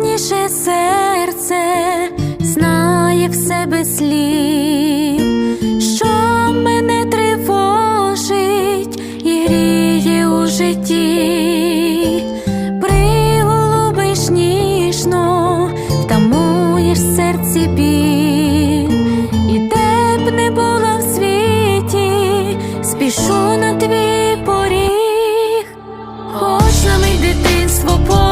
Лагідніше серце знає в себе слів, що мене тривожить і гріє у житті, приголубиш ніжно, втамуєш серці біль і де б в світі, спішу на твій поріг, хоч на мій дитинство.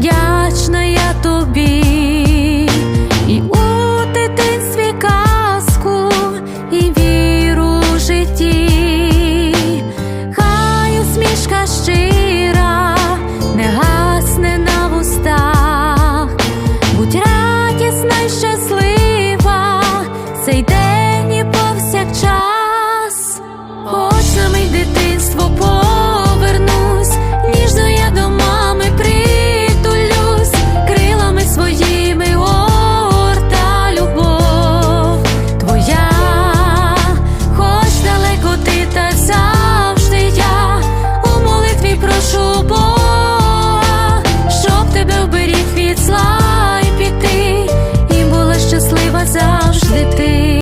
вдячна я тобі, і у дитинстві казку, і віру в житті, хай усмішка щира, не гасне на вустах, будь радісна й щаслива, цей день.